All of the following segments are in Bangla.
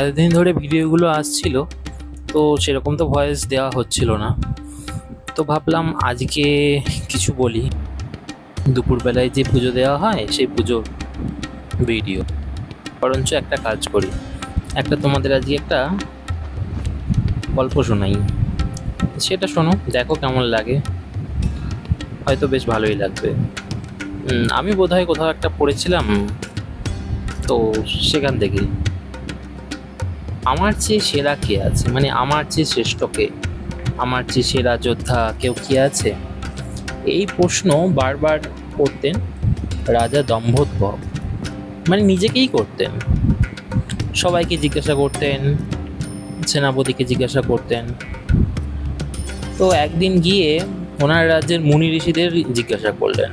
এতদিন ধরে ভিডিওগুলো আসছিল, তো সেরকম তো ভয়েস দেওয়া হচ্ছিল না। তো ভাবলাম আজকে কিছু বলি। দুপুরবেলায় যে পুজো দেওয়া হয়, সেই পুজোর ভিডিও। বরঞ্চ একটা কাজ করি। একটা তোমাদের আজকে একটা গল্প শোনাই। সেটা শোনো, দেখো কেমন লাগে। হয়তো বেশ ভালোই লাগবে। আমি বোধহয় কোথাও একটা পড়েছিলাম, তো সেখান থেকে আমার চেয়ে সেরা কে আছে? মানে আমার চেয়ে শ্রেষ্ঠ কে? আমার চেয়ে সেরা যোদ্ধা কেউ কি আছে? এই প্রশ্ন বারবার করতেন রাজা দম্ভোদ্ভব। মানে নিজেকেই করতেন। সবাইকে জিজ্ঞাসা করতেন, সেনাপতিকে জিজ্ঞাসা করতেন। তো একদিন গিয়ে ওনার রাজ্যের মুনি ঋষিদের জিজ্ঞাসা করলেন।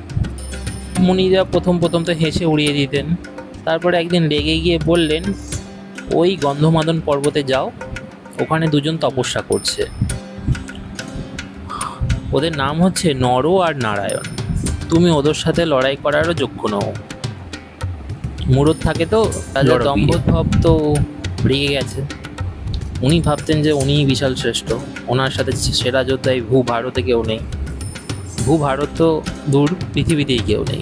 মুনিরা প্রথম প্রথম তো হেসে উড়িয়ে দিতেন। তারপরে একদিন রেগে গিয়ে বললেন ওই গন্ধমাদন পর্বতে যাও ওখানে দুজন তপস্যা করছে। ওদের নাম হচ্ছে নর আর নারায়ণ। তুমি ওদের সাথে লড়াই করারও যোগ্য নও। মুরত থাকে তো বিয়ে। দম্ভোদ্ভব তো রেগে গেছে। উনি ভাবতেন যে উনিই বিশাল শ্রেষ্ঠ। ওনার সাথে সেরা যোদ্ধা এই ভূ ভারতে কেউ নেই। ভূ ভারত তো দূর পৃথিবীতেই কেউ নেই।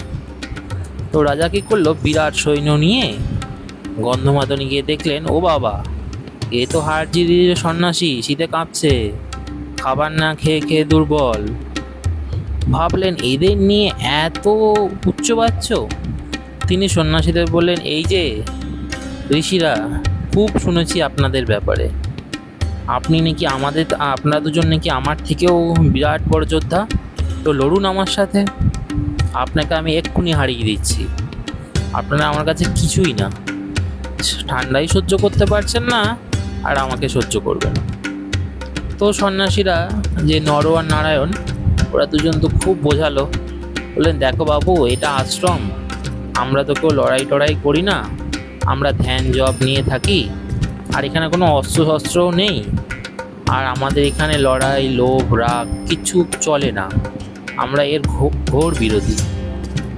তো রাজা কি করল? বিরাট সৈন্য নিয়ে গন্ধমাদনে গিয়ে দেখলেন, ও বাবা, এ তো হারজির সন্ন্যাসী, শীতে কাঁপছে, খাবার না খেয়ে খেয়ে দুর্বল। ভাবলেন, এদের নিয়ে এত উচ্চবাচ্য? তিনি সন্ন্যাসীদের বললেন, এই যে, ঋষিরা, খুব শুনেছি আপনাদের ব্যাপারে। আপনি নাকি আমাদের, আপনারা দুজন নাকি আমার থেকেও বিরাট বড় যোদ্ধা? তো লড়ুন আমার সাথে। আপনাকে আমি এক্ষুনি হারিয়ে দিচ্ছি। আপনারা আমার কাছে কিছুই না। ঠান্ডাই সহ্য করতে পারছেন না আর আমাকে সহ্য করবেন। তো সন্ন্যাসীরা যে নর আর নারায়ণ, ওরা দুজন তো খুব বোঝালো। বললেন, দেখো বাবু, এটা আশ্রম। আমরা তো কেউ লড়াই টড়াই করি না। আমরা ধ্যান জব নিয়ে থাকি। আর এখানে কোনো অস্ত্র শস্ত্রও নেই। আর আমাদের এখানে লড়াই, লোভ, রাগ কিছু চলে না। আমরা এর ঘোর বিরোধী।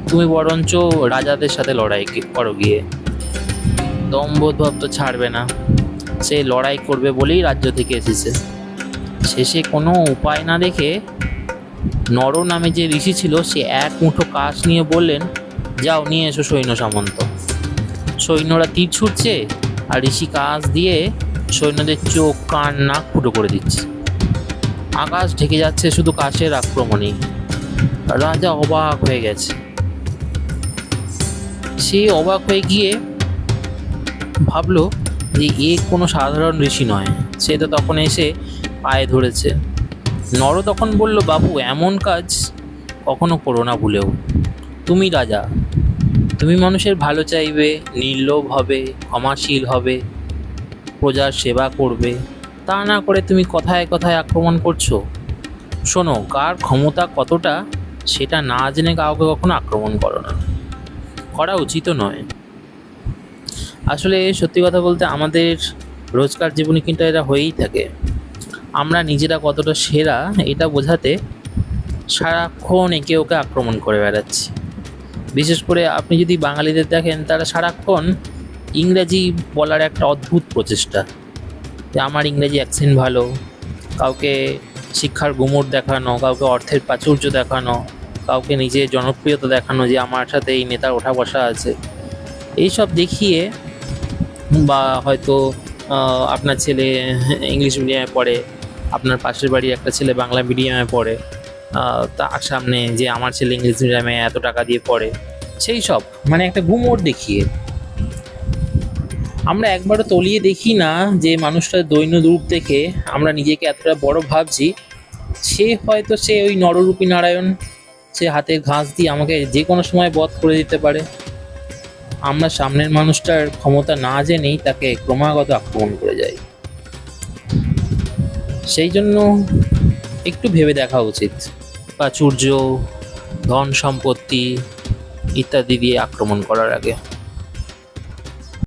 তুমি বরঞ্চ রাজাদের সাথে লড়াই করো গিয়ে। দম্ভোদ্ভব তো ছাড়বে না। সে লড়াই করবে বলেই রাজ্য থেকে এসেছে। শেষে কোনো উপায় না দেখে নর নামে যে ঋষি ছিল, সে এক মুঠো কাশ নিয়ে বললেন, যাও, নিয়ে এসো সৈন্য সামন্ত। সৈন্যরা তীর ছুটছে আর ঋষি কাশ দিয়ে সৈন্যদের চোখ, কান, নাক ফুটো করে দিচ্ছে। আকাশ ঢেকে যাচ্ছে শুধু কাশের আক্রমণেই। রাজা অবাক হয়ে গেছে। সে অবাক হয়ে গিয়ে ভাবলো যে এ কোনো সাধারণ ঋষি নয়। সে তো তখন এসে পায়ে ধরেছে। নর তখন বলল, বাবু, এমন কাজ কখনো করো না ভুলেও। তুমি রাজা। তুমি মানুষের ভালো চাইবে, নির্লোভ হবে, ক্ষমাশীল হবে, প্রজার সেবা করবে। তা না করে তুমি কথায় কথায় আক্রমণ করছ। শোনো, কার ক্ষমতা কতটা, সেটা না জেনে কাউকে কখনো আক্রমণ করো না। করা উচিতও নয়। আসলে সত্যি কথা বলতে আমাদের রোজকার জীবনে কিন্তু এটা হয়েই থাকে। আমরা নিজেরা কতটা সেরা, এটা বোঝাতে সারাক্ষণ একে ওকে আক্রমণ করে বেড়াচ্ছি। বিশেষ করে আপনি যদি বাঙালিদের দেখেন, তারা সারাক্ষণ ইংরেজি বলার একটা অদ্ভুত প্রচেষ্টা। যে আমার ইংরেজি অ্যাকসেন্ট ভালো, কাউকে শিক্ষার গুমর দেখানো, কাউকে অর্থের প্রাচুর্য দেখানো, কাউকে নিজের জনপ্রিয়তা দেখানো যে আমার সাথে এই নেতার ওঠা বসা আছে। এইসব দেখিয়ে বা হয়তো আপনার ছেলে ইংলিশ মিডিয়ামে পড়ে, আপনার পাশের বাড়ির একটা ছেলে বাংলা মিডিয়ামে পড়ে তার সামনে যে আমার ছেলে ইংলিশ মিডিয়ামে এত টাকা দিয়ে পড়ে, সেই সব মানে একটা গুমোট দেখিয়ে। আমরা একবারও তলিয়ে দেখি না যে মানুষটার দৈন্য রূপ দেখে আমরা নিজেকে এতটা বড় ভাবছি। সে হয়তো সে ওই নররূপী নারায়ণ, সে হাতের ঘাস দিয়ে আমাকে যে কোনো সময় বধ করে দিতে পারে। আমরা সামনের মানুষটার ক্ষমতা না জেনেই তাকে ক্রমাগত আক্রমণ করে যাই। সেই জন্য একটু ভেবে দেখা উচিত। প্রাচুর্য, ধন সম্পত্তি ইত্যাদি দিয়ে আক্রমণ করার আগে।